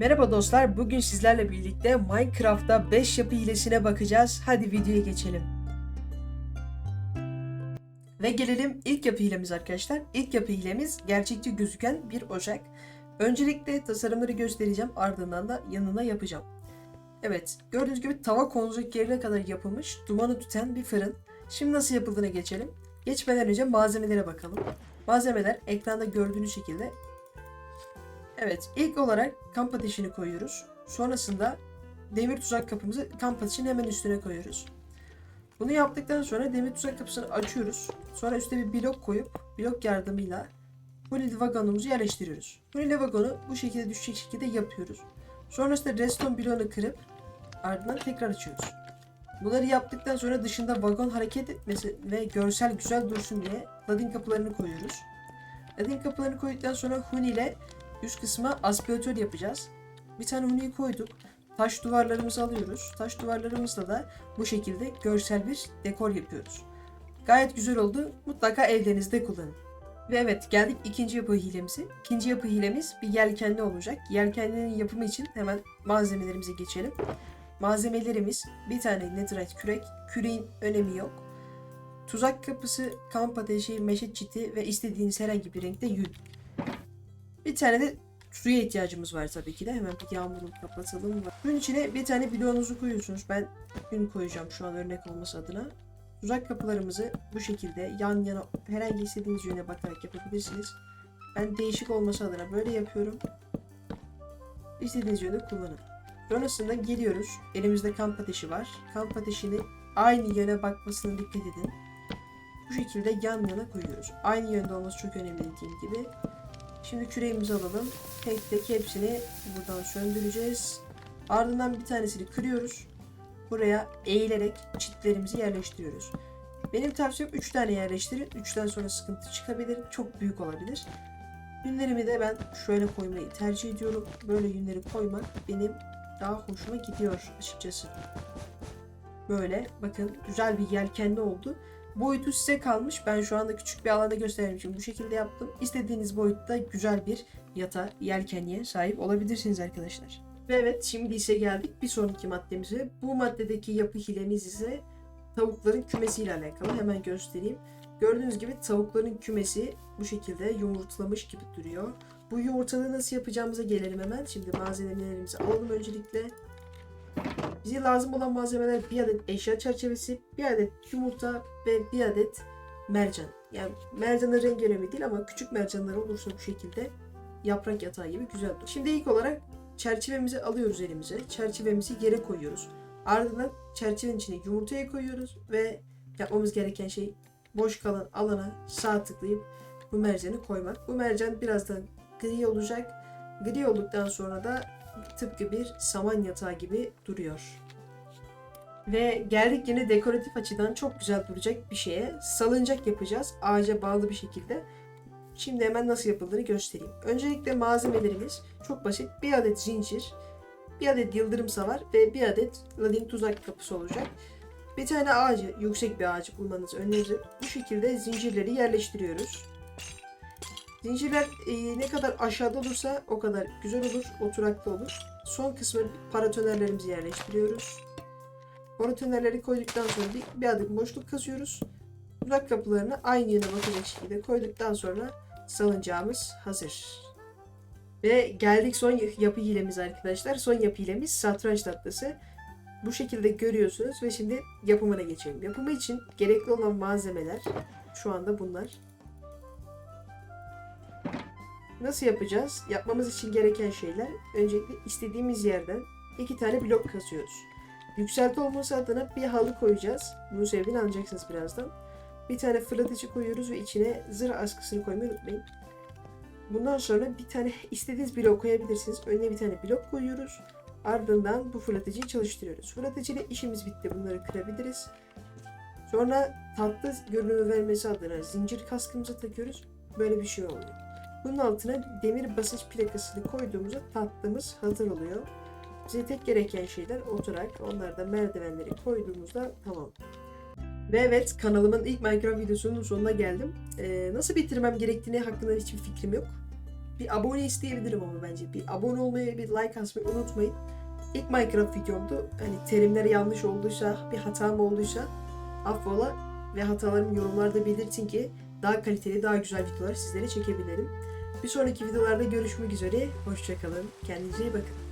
Merhaba dostlar, bugün sizlerle birlikte Minecraft'ta 5 yapı hilesine bakacağız. Hadi videoya geçelim. Ve gelelim ilk yapı hilemiz arkadaşlar. İlk yapı hilemiz gerçekçi gözüken bir ocak. Öncelikle tasarımları göstereceğim, ardından da yanına yapacağım. Evet, gördüğünüz gibi tava konulacak yerine kadar yapılmış, dumanı tüten bir fırın. Şimdi nasıl yapıldığına geçelim. Geçmeden önce malzemelere bakalım. Malzemeler ekranda gördüğünüz şekilde Evet, ilk olarak kamp ateşini koyuyoruz. Sonrasında demir tuzak kapımızı kamp ateşinin hemen üstüne koyuyoruz. Bunu yaptıktan sonra demir tuzak kapısını açıyoruz. Sonra üstüne bir blok koyup blok yardımıyla Hunili vagonumuzu yerleştiriyoruz. Hunili vagonu bu şekilde düşecek şekilde yapıyoruz. Sonrasında redstone bloğunu kırıp ardından tekrar açıyoruz. Bunları yaptıktan sonra dışında vagon hareket etmesi ve görsel güzel dursun diye ladin kapılarını koyuyoruz. Ladin kapılarını koyduktan sonra Huni ile Üst kısma aspiratör yapacağız. Bir tane huniyi koyduk. Taş duvarlarımızı alıyoruz. Taş duvarlarımızla da bu şekilde görsel bir dekor yapıyoruz. Gayet güzel oldu. Mutlaka evlerinizde kullanın. Ve evet geldik ikinci yapı hilemize. İkinci yapı hilemiz bir yelkenli olacak. Yelkenlinin yapımı için hemen malzemelerimize geçelim. Malzemelerimiz bir tane netherite kürek. Küreğin önemi yok. Tuzak kapısı, kamp ateşi, meşe çiti ve istediğiniz herhangi bir renkte yün. Bir tane de suya ihtiyacımız var tabii ki de. Hemen bir yağmuru kapatalım. Bunun içine bir tane bloğunuzu koyuyorsunuz. Ben gün koyacağım şu an örnek olması adına. Tuzak kapılarımızı bu şekilde yan yana herhangi istediğiniz yöne bakarak yapabilirsiniz. Ben değişik olması adına böyle yapıyorum. İstediğiniz yönde kullanın. Sonrasında geliyoruz. Elimizde kamp ateşi var. Kamp ateşini aynı yöne bakmasına dikkat edin. Bu şekilde yan yana koyuyoruz. Aynı yönde olması çok önemli dediğim gibi. Şimdi küreğimizi alalım. Tek tek hepsini buradan söndüreceğiz. Ardından bir tanesini kırıyoruz. Buraya eğilerek çitlerimizi yerleştiriyoruz. Benim tavsiyem 3 tane yerleştirin. 3'ten sonra sıkıntı çıkabilir. Çok büyük olabilir. Yünlerimi de ben şöyle koymayı tercih ediyorum. Böyle yünleri koymak benim daha hoşuma gidiyor açıkçası. Böyle bakın güzel bir yelkenli oldu. Boyutu size kalmış. Ben şu anda küçük bir alanda göstermişim. Bu şekilde yaptım. İstediğiniz boyutta güzel bir yata, yelkenliğe sahip olabilirsiniz arkadaşlar. Ve evet şimdi ise geldik bir sonraki maddemize. Bu maddedeki yapı hilemiz ise tavukların kümesiyle alakalı. Hemen göstereyim. Gördüğünüz gibi tavukların kümesi bu şekilde yumurtlamış gibi duruyor. Bu yumurtalığı nasıl yapacağımıza gelelim hemen. Şimdi malzemelerimizi alalım öncelikle. Bize lazım olan malzemeler bir adet eşya çerçevesi, bir adet yumurta ve bir adet mercan. Yani mercanın rengi önemli değil ama küçük mercanlar olursa bu şekilde yaprak yatağı gibi güzel durur. Şimdi ilk olarak çerçevemizi alıyoruz elimize. Çerçevemizi yere koyuyoruz. Ardından çerçevenin içine yumurtayı koyuyoruz ve yapmamız gereken şey boş kalan alana sağ tıklayıp bu mercanı koymak. Bu mercan birazdan gri olacak. Gri olduktan sonra da tıpkı bir saman yatağı gibi duruyor. Ve geldik yine dekoratif açıdan çok güzel duracak bir şeye. Salıncak yapacağız ağaca bağlı bir şekilde. Şimdi hemen nasıl yapıldığını göstereyim. Öncelikle malzemelerimiz çok basit. Bir adet zincir, bir adet yıldırım savar ve bir adet ladin tuzak kapısı olacak. Bir tane ağacı, yüksek bir ağacı bulmanızı öneririm. Bu şekilde zincirleri yerleştiriyoruz. Zincirler e, ne kadar aşağıda olursa o kadar güzel olur, oturaklı olur. Son kısmı paratonerlerimizi yerleştiriyoruz. Paratonerleri koyduktan sonra bir, bir adım boşluk kazıyoruz. Uzak kapılarını aynı yöne bakacak şekilde koyduktan sonra salıncağımız hazır. Ve geldik son yapı hilemiz arkadaşlar. Son yapı hilemiz satranç tahtası. Bu şekilde görüyorsunuz ve şimdi yapımına geçelim. Yapımı için gerekli olan malzemeler şu anda bunlar. Nasıl yapacağız? Yapmamız için gereken şeyler öncelikle istediğimiz yerden iki tane blok kazıyoruz. Yükselti olması adına bir halı koyacağız. Bunun sebebini anlayacaksınız birazdan. Bir tane fırlatıcı koyuyoruz ve içine zırh askısını koymayı unutmayın. Bundan sonra bir tane istediğiniz blok koyabilirsiniz. Önüne bir tane blok koyuyoruz. Ardından bu fırlatıcıyı çalıştırıyoruz. Fırlatıcı işimiz bitti. Bunları kırabiliriz. Sonra tatlı görünümü vermesi adına zincir kaskımıza takıyoruz. Böyle bir şey oluyor. Bunun altına demir basınç plakasını koyduğumuzda tatlımız hazır oluyor. Bize tek gereken şeyler oturak. Onlar da merdivenleri koyduğumuzda tamam. Ve evet kanalımın ilk Minecraft videosunun sonuna geldim. Ee, nasıl bitirmem gerektiğini hakkında hiçbir fikrim yok. bir abone isteyebilirim ama bence. Bir abone olmayı, bir like atmayı unutmayın. İlk Minecraft videomdu. Hani terimler yanlış olduysa, bir hatam olduysa affola ve hatalarımı yorumlarda belirtin ki daha kaliteli, daha güzel videolar sizlere çekebilirim. Bir sonraki videolarda görüşmek üzere. Hoşçakalın. Kendinize iyi bakın.